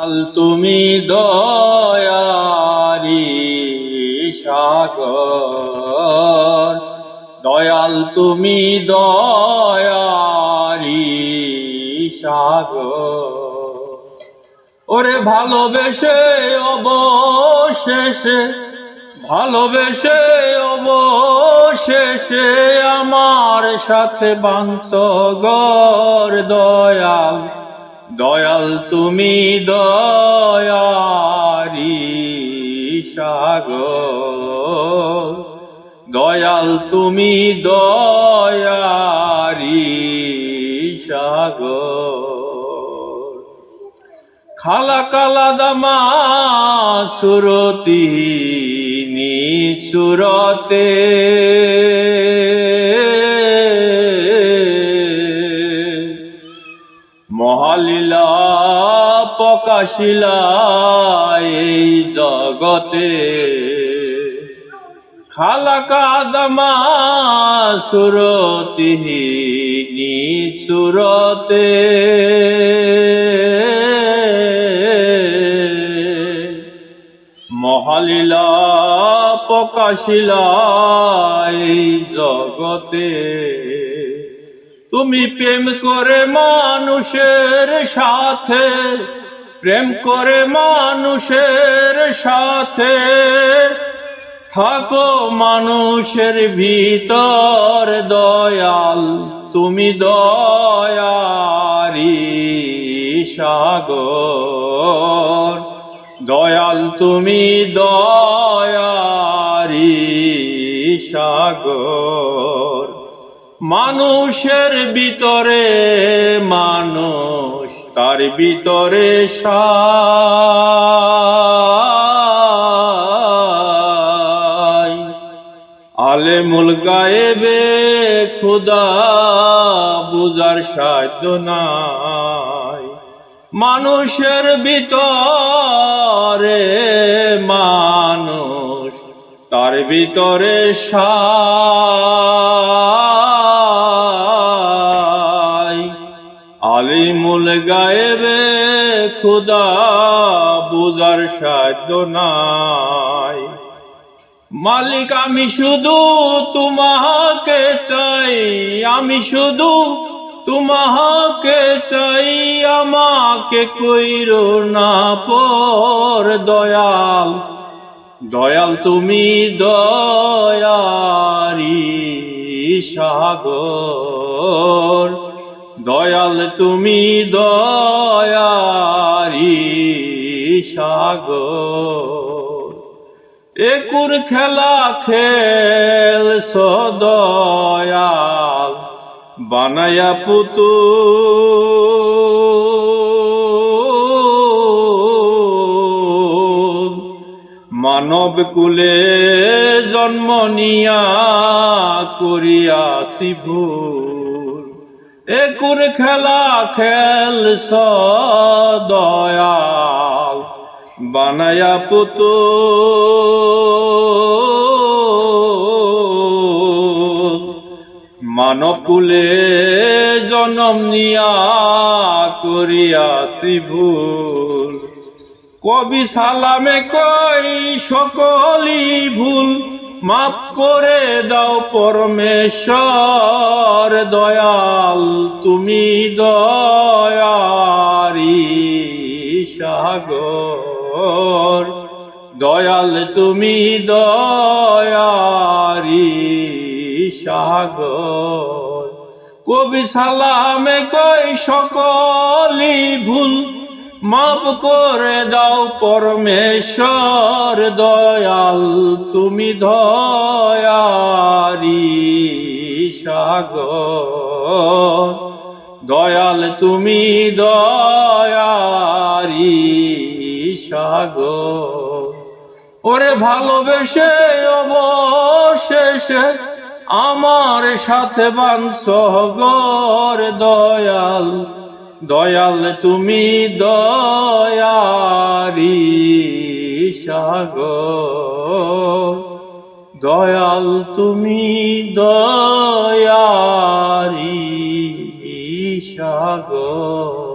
দয়াল তুমি দয়ারি সাগর। দয়াল তুমি দয়ারি সাগর। ওরে ভালোবেসে অবশেষে ভালোবেসে অবশেষে আমার সাথে বাঞ্চগর দয়াল। দয়াল তুমি দয়ারি সাগর। দয়াল তুমি দয়ারি সাগর। খালা কালা দামা সুরতি নিচুরতে। মহালীলা প্রকাশিলা এই জগতে। খালা কাদমা সুরতি। নিচুরতে মহালীলা প্রকাশিলা এই জগতে। তুমি প্রেম করে মানুষের সাথে, প্রেম করে মানুষের সাথে। থাকো মানুষের ভিতর দয়াল, তুমি দয়ারি সাগর। দয়াল, তুমি দয়ারি সাগর। মানুষের ভিতরে, মানুষ তার ভিতরে সাই আলেমুল গায়েবে খুদা বুজার সাধ্য নাই। মানুষের ভিতরে, মানুষ তার ভিতরে সাই গায়েবে খুদা বুজার সাধ্য নাই। মালিক, আমি শুধু তোমাকে চাই, আমি শুধু তোমাকে চাই, আমাকে কইর না পর দয়াল। দয়াল, তুমি দয়ারি সাগর। দয়াল তুমি দয়ারি সাগর। একুর খেলা খেল সদয়াল বানায়া পুতু মানব কুলে জন্ম নিয়া করিয়াছি ভুল একুর খেলা খেল সদয়াল, বানায়া পুতু মানকুলে জনম নিয়া করিয়াছি ভুল কবি সালামে কই সকলি ভুল। মাফ করে দাও পরমেশ্বর দয়াল, তুমি দয়ারি সাগর। দয়াল, তুমি দয়ারি সাগর। কবি সালামে কই সকলি ভুল মাফ করে দাও পরমেশ্বর দয়াল, তুমি দয়ারি সাগর। দয়াল, তুমি দয়ারি সাগর। ওরে ভালোবেসে অবশেষে আমার সাথে বাঞ্চগর দয়াল দয়াল তুমি দয়ারি সাগর। দয়াল তুমি দয়ারি সাগর।